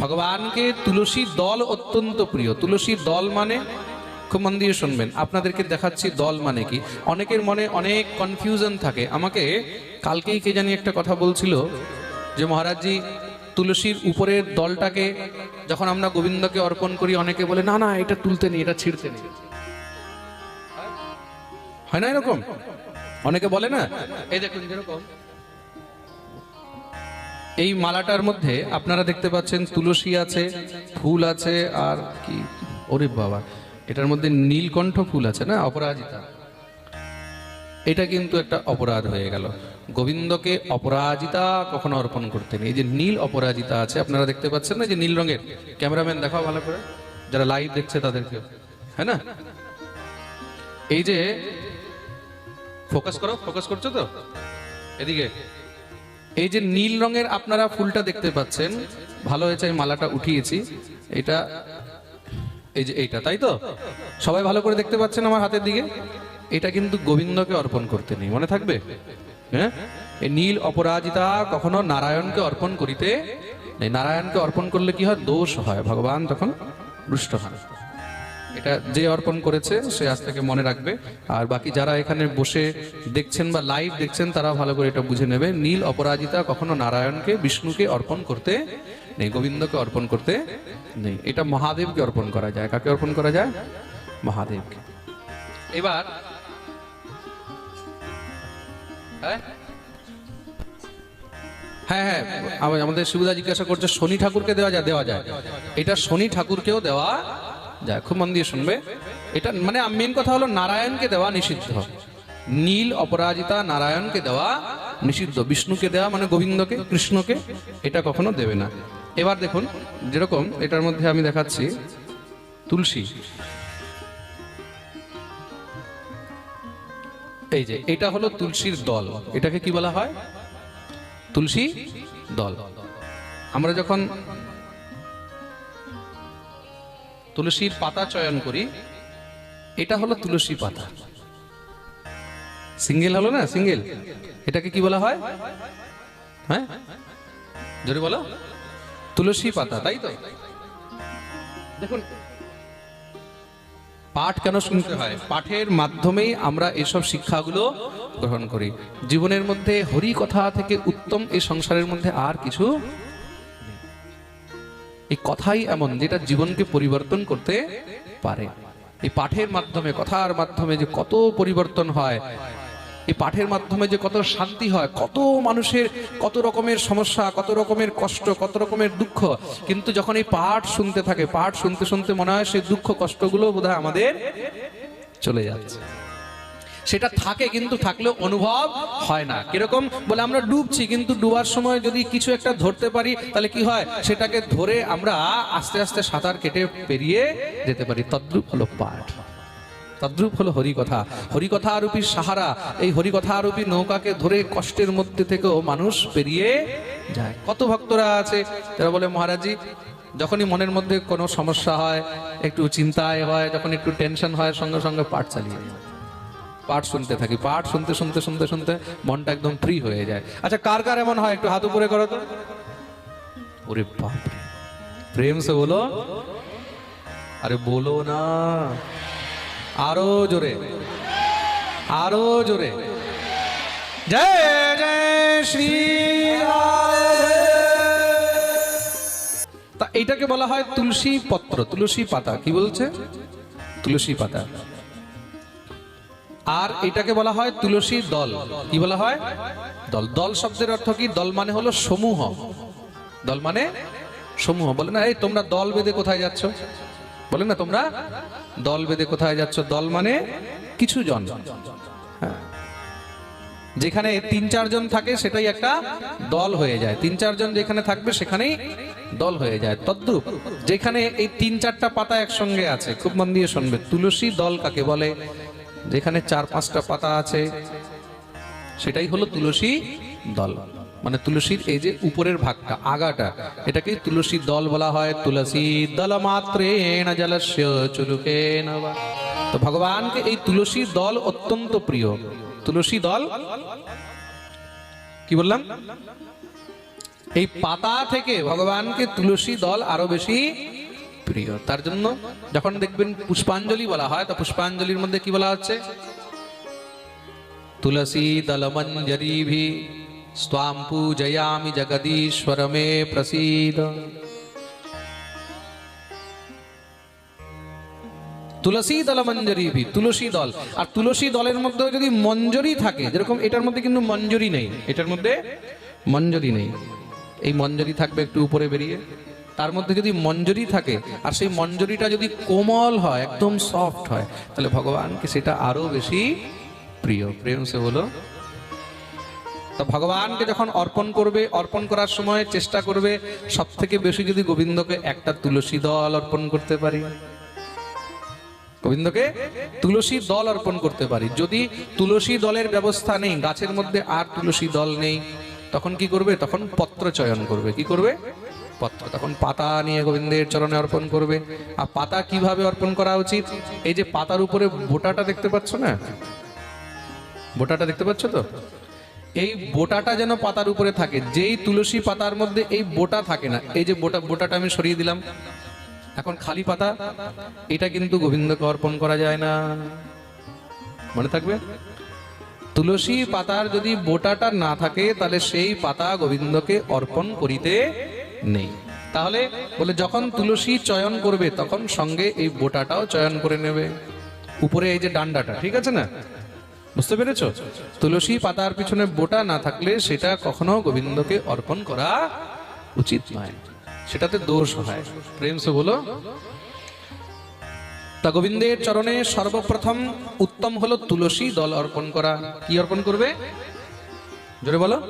ভগবানকে তুলসী দল অত্যন্ত প্রিয়। তুলসী দল মানে খুব মন দিয়ে শুনবেন, আপনাদেরকে দেখাচ্ছি দল মানে কি। অনেকের মনে অনেক কনফিউশন থাকে। আমাকে কালকেই কে জানি একটা কথা বলছিল যে, মহারাজজি, তুলসীর উপরের দলটাকে যখন আমরা গোবিন্দকে অর্পণ করি, অনেকে বলে, না না, এটা তুলতে নেই, এটা ছিঁড়তে নেই। হয় না এরকম? অনেকে বলে না? এই দেখুন, যেরকম এই মালাটার মধ্যে আপনারা দেখতে পাচ্ছেন তুলসী আছে, ফুল আছে আর কি? ওরে বাবা, এটার মধ্যে নীলকণ্ঠ ফুল আছে না? অপরাজিতা। এটা কিন্তু একটা অপরাধ হয়ে গেল। গোবিন্দকে অপরাজিতা কখনো অর্পণ করতে নেই। এই যে নীল অপরাজিতা আছে, আপনারা দেখতে পাচ্ছেন না? যে নীল রঙের। ক্যামেরাম্যান, দেখাও ভালো করে। যারা লাইভ দেখছে তাদেরকে হ্যাঁ না? এই যে, ফোকাস করো, ফোকাস করছ তো? এদিকে। এই যে নীল রঙের আপনারা ফুলটা দেখতে পাচ্ছেন, ভালো হয়েছে, আমি মালাটা উঠিয়েছি। এটা, এই যে এইটা, তাই তো? সবাই ভালো করে দেখতে পাচ্ছেন আমার হাতের দিকে? এটা কিন্তু গোবিন্দকে অর্পণ করতে নেই, মনে থাকবে? হ্যাঁ? এই নীল অপরাজিতা কখনো নারায়ণকে অর্পণ করিতে নারায়ণকে অর্পণ করলে কি হয়? দোষ হয়, ভগবান তখন রুষ্ট হয় এটা যে অর্পণ করেছে, সে আজ থেকে মনে রাখবে। আর বাকি যারা এখানে বসে দেখছেন বা লাইভ দেখছেন, তারা ভালো করে এটা বুঝে নেবে। নীল অপরাজিতা কখনো নারায়ণকে, বিষ্ণুকে অর্পণ করতে নেই, গোবিন্দকে অর্পণ করতে নেই। এটা মহাদেবকে অর্পণ করা যায়। কাকে অর্পণ করা যায়? মহাদেবকে। এবার হ্যাঁ? হ্যাঁ হ্যাঁ আমাদের সুবিধা জিজ্ঞাসা করছে, শনি ঠাকুরকে দেওয়া যায় দেওয়া যায়। এটা শনি ঠাকুরকেও দেওয়া যায় খুব মন দিয়ে শুনবে। এটা মানে মেন কথা হলো নারায়ণকে দেওয়া নিষিদ্ধ। নীল অপরাজিতা নারায়ণকে দেওয়া নিষিদ্ধ। বিষ্ণুকে দেওয়া মানে গোবিন্দকে, কৃষ্ণকে, এটা কখনো দেবে না। এবার দেখুন, যেরকম এটার মধ্যে আমি দেখাচ্ছি, তুলসী। এই যে, এটা হলো তুলসীর দল। এটাকে কি বলা হয়? তুলসী দল। আমরা যখন তুলসীর পাতা চয়ন করি। এটা হলো তুলসী পাতা। সিঙ্গেল হলো না? সিঙ্গেল। এটাকে কি বলা হয়? হ্যাঁ? জোরে বলো। তুলসী পাতা, তাই তো? দেখুন, পাঠ কেন শুনতে হয়? পাঠের মাধ্যমেই আমরা এসব শিক্ষাগুলো গ্রহণ করি। জীবনের মধ্যে হরি কথা থেকে উত্তম এই সংসারের মধ্যে আর কিছু। এই কথাই এমন যেটা জীবনকে পরিবর্তন করতে পারে। এই পাঠের মাধ্যমে, কথার মাধ্যমে যে কত পরিবর্তন হয়, এই পাঠের মাধ্যমে যে কত শান্তি হয়, কত মানুষের কত রকমের সমস্যা, কত রকমের কষ্ট, কত রকমের দুঃখ, কিন্তু যখন এই পাঠ শুনতে থাকে, পাঠ শুনতে শুনতে মনে হয় সেই দুঃখ কষ্টগুলো বোধহয় আমাদের চলে যাচ্ছে। সেটা থাকে কিন্তু থাকলেও অনুভব হয় না। কীরকম? বলে আমরা ডুবছি, কিন্তু ডুবার সময় যদি কিছু একটা ধরতে পারি, তাহলে কি হয়? সেটাকে ধরে আমরা আস্তে আস্তে সাঁতার কেটে পেরিয়ে যেতে পারি। তদ্রূপ হলো পাঠ। তদ্রূপ হলো হরিকথা। হরিকথা আরূপী সাহারা, এই হরিকথা আরূপী নৌকাকে ধরে কষ্টের মধ্যে থেকেও মানুষ পেরিয়ে যায়। কত ভক্তরা আছে? তারা বলে মহারাজজি যখনই মনের মধ্যে কোনো সমস্যা হয়, একটু চিন্তায় হয়, যখন একটু টেনশন হয়, সঙ্গে সঙ্গে পাঠ চালিয়ে যায় পাঠ শুনতে থাকি, পাঠ শুনতে শুনতে শুনতে শুনতে মনটা একদম ফ্রি হয়ে যায়। আচ্ছা কার কার এমন হয়? একটু হাত উপরে করো তো। ওরে বাপ। প্রেম সে বলো? আরে বলো না। আরও জোরে। আরও জোরে। জয় জয় শ্রী তা এইটাকে বলা হয় তুলসী পত্র, তুলসী পাতা। কি বলছে? তুলসী পাতা। আর এটাকে বলা হয় তুলসী দল। কি বলা হয়? দল। দল শব্দের অর্থ কি? দল মানে হলো সমূহ। দল মানে সমূহ। বলে না, এই তোমরা দল বেঁধে কোথায় যাচ্ছ? বলে না, তোমরা দল বেঁধে কোথায় যাচ্ছ? দল মানে কিছু জন। হ্যাঁ। যেখানে তিন চারজন থাকে, সেটাই একটা দল হয়ে যায়। তিন চারজন যেখানে থাকবে, সেখানেই দল হয়ে যায়। তদ্রুপ, যেখানে এই তিন, চারটা পাতা একসঙ্গে আছে, খুব মন দিয়ে শুনবে। তুলসী দল কাকে বলে? যেখানে চার পাঁচটা পাতা আছে, সেটাই হলো তুলসী দল। মানে তুলসীর এই যে উপরের ভাগটা, আগাটা, এটাকে তুলসী দল বলা হয়। তুলসী দল মাত্রেণ জলস্য চুলুকে তো ভগবানকে এই তুলসী দল অত্যন্ত প্রিয়। তুলসী দল, কি বললাম? এই পাতা থেকে ভগবানকে তুলসী দল আরও বেশি প্রিয়। তার জন্য যখন দেখবেন পুষ্পাঞ্জলি বলা হয়, তা পুষ্পাঞ্জলির মধ্যে কি বলা হচ্ছে তুলসী দলমঞ্জরি ভি স্বাম পূজয়ামি জগদীশ্বর মে প্রসীদ। তুলসী দল মঞ্জরি ভি তুলসী দল। আর তুলসী দলের মধ্যে যদি মঞ্জরি থাকে, যেরকম এটার মধ্যে কিন্তু মঞ্জরি নেই। এটার মধ্যে মঞ্জরি নেই। এই মঞ্জরি থাকবে একটু উপরে বেরিয়ে। তার মধ্যে যদি মঞ্জরি থাকে, আর সেই মঞ্জরিটা যদি কোমল হয়, একদম সফট হয়, তাহলে ভগবানকে সেটা আরও বেশি প্রিয়। প্রেম সে হলো। তা ভগবানকে যখন অর্পণ করবে, অর্পণ করার সময় চেষ্টা করবে সব থেকে বেশি যদি গোবিন্দকে একটা তুলসী দল অর্পণ করতে পারি। গোবিন্দকে তুলসী দল অর্পণ করতে পারি। যদি তুলসী দলের ব্যবস্থা নেই, গাছের মধ্যে আর তুলসী দল নেই, তখন কি করবে? তখন পত্র চয়ন করবে। কি করবে? পত্র। তখন পাতা নিয়ে গোবিন্দের চরণে অর্পণ করবে। আর পাতা কীভাবে অর্পণ করা উচিত? এই যে পাতার উপরে বোটাটা দেখতে পাচ্ছ না? বোটাটা দেখতে পাচ্ছ তো? এই বোটাটা যেন পাতার উপরে থাকে। যেই তুলসী পাতার মধ্যে এই বোটা থাকে না। এই যে বোটা বোটাটা আমি সরিয়ে দিলাম। এখন খালি পাতা, এটা কিন্তু গোবিন্দকে অর্পণ করা যায় না। মনে থাকবে? তুলসী পাতার যদি বোটাটা না থাকে, তাহলে সেই পাতা গোবিন্দকে অর্পণ করিতে নেই। তাহলে বলে, যখন তুলসী চয়ন করবে, তখন সঙ্গে এই বোটাটাও চয়ন করে নেবে। উপরে এই যে ডান্ডাটা, ঠিক আছে না? বুঝতে পেরেছ? তুলসী পাতার পিছনে বোটা না থাকলে সেটা কখনো গোবিন্দকে অর্পণ করা উচিত নয়। সেটাতে দোষ হয়। প্রেম সে বলো। তা গোবিন্দের চরণে সর্বপ্রথম উত্তম হলো তুলসী দল অর্পণ করা। কি অর্পণ করবে? জোরে বলো।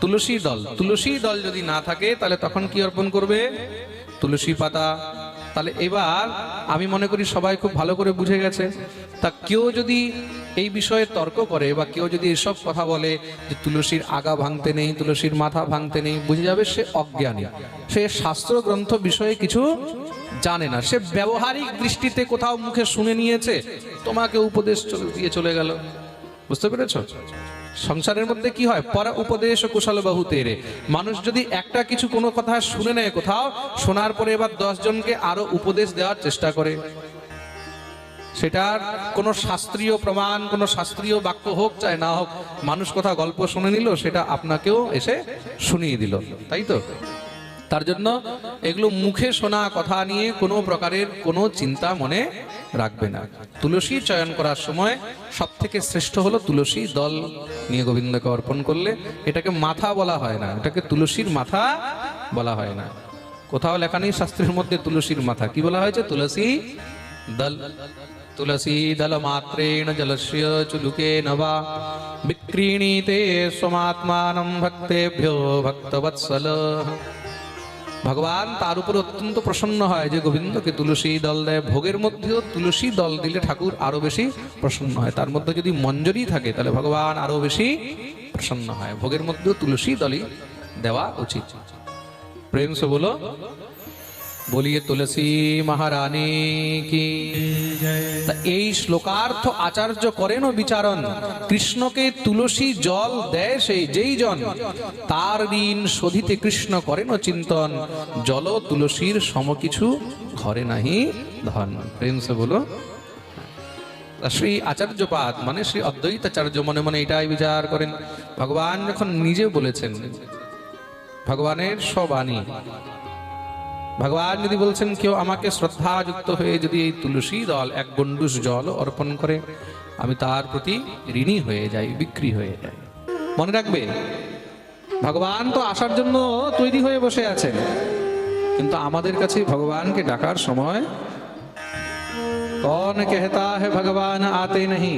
তুলসী দল। তুলসী দল যদি না থাকে, তাহলে তখন কি অর্পণ করবে? তুলসী পাতা। তাহলে এবার আমি মনে করি সবাই খুব ভালো করে বুঝে গেছে। তা কেউ যদি এই বিষয়ে তর্ক করে বা কেউ যদি এসব কথা বলে যে তুলসীর আগা ভাঙতে নেই, তুলসীর মাথা ভাঙতে নেই, বুঝে যাবে সে অজ্ঞানী। সে শাস্ত্র গ্রন্থ বিষয়ে কিছু জানে না। সে ব্যবহারিক দৃষ্টিতে কোথাও মুখে শুনে নিয়েছে। তোমাকে উপদেশ দিয়ে চলে গেল। বুঝতে পেরেছ? সংসারের মধ্যে কি হয়? পরা উপদেশ ও কুশল বহু তেরে মানুষ যদি একটা কিছু কোনো কথা শুনে নেয় কোথাও, শোনার পরে এবার দশ জনকে আরও উপদেশ দেওয়ার চেষ্টা করে। সেটার কোনো শাস্ত্রীয় প্রমাণ, কোনো শাস্ত্রীয় বাক্য হোক চাই না হোক, মানুষ কোথাও গল্প শুনে নিল, সেটা আপনাকেও এসে শুনিয়ে দিল। তাই তো? তার জন্য এগুলো মুখে শোনা, কথা নিয়ে কোনো প্রকারের কোনো চিন্তা মনে রাখবে না। তুলসী চয়ন করার সময় সব থেকে শ্রেষ্ঠ হলো তুলসী দল নিয়ে গোবিন্দকে অর্পণ করলে। এটাকে মাথা বলা হয় না। এটাকে তুলসীর মাথা বলা হয় না। কোথাও লেখা নেই শাস্ত্রের মধ্যে তুলসীর মাথা। কি বলা হয়েছে? তুলসী দল। তুলসী দল মাত্রেণ জলস্য চুলুকে নবা বিক্রীণীতে স্বমাত্মানম ভক্তেভ্যো ভক্তবৎসল। ভগবান তার উপর অত্যন্ত প্রসন্ন হয় যে গোবিন্দকে তুলসী দল দেয়। ভোগের মধ্যেও তুলসী দল দিলে ঠাকুর আরও বেশি প্রসন্ন হয়। তার মধ্যে যদি মঞ্জরি থাকে, তাহলে ভগবান আরও বেশি প্রসন্ন হয়। ভোগের মধ্যেও তুলসী দলই দেওয়া উচিত। প্রেম সে বলো বলিয়ে তুলসী মহারানী কি এই শ্লোকার্থ আচার্য করেন বিচারণ কৃষ্ণকে তুলসী জল দেয় সেই যেই জন তার ঋণ শোধিতে কৃষ্ণ করেন চিন্তন জল তুলসীর সম কিছু ঘরে নাহি ধন প্রেম বলো শ্রী আচার্যপাদ মানে শ্রী অদ্বৈতাচার্য মনে মনে এটাই বিচার করেন ভগবান যখন নিজে বলেছেন ভগবানের সবাণী ভগবান যদি বলছেন, কেউ আমাকে শ্রদ্ধাযুক্ত হয়ে যদি এই তুলসী দল এক গন্ডুস জল অর্পণ করে, আমি তার প্রতি ঋণী হয়ে যাই, বিক্রি হয়ে যাই। মনে রাখবে, ভগবান তো আসার জন্য তৈরি হয়ে বসে আছেন। কিন্তু আমাদের কাছে ভগবানকে ডাকার সময় কন কেহতা হে ভগবান, আতে নহি।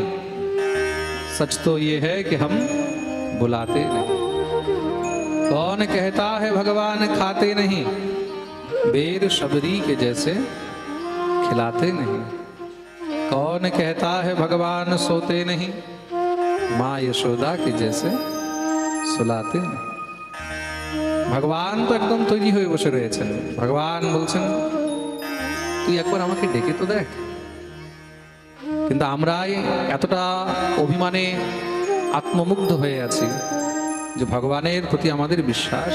সচ তো ইয়ে হে কি হম বুলাতে নহি। কন কেহতা হে ভগবান, খাতে নহি। बेर शबरी के जैसे खिलाते नहीं कौन कहता है भगवान सोते नहीं माँ यशोदा के जैसे सुलाते नहीं ভগবান তো একদম তৈরি হয়ে বসে রয়েছেন ভগবান বলছেন তুই একবার আমাকে ডেকে তো দেখ কিন্তু আমরাই এতটা অভিমানে আত্মমুগ্ধ হয়ে আছি যে ভগবানের প্রতি আমাদের বিশ্বাস